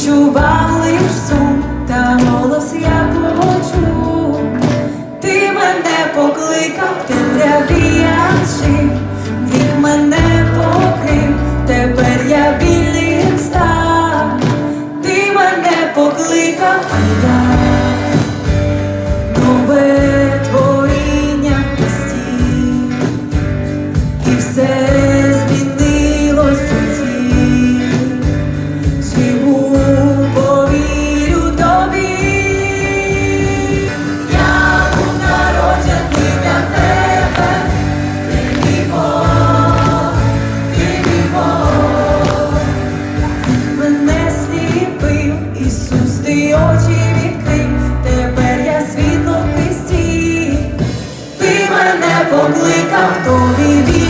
відчував лиш сум, та голос я почув, ти мене покликав, темряві я жив, гріх мене покрив, тепер я вільним став, ти мене покликав. а я мене покликав, то і.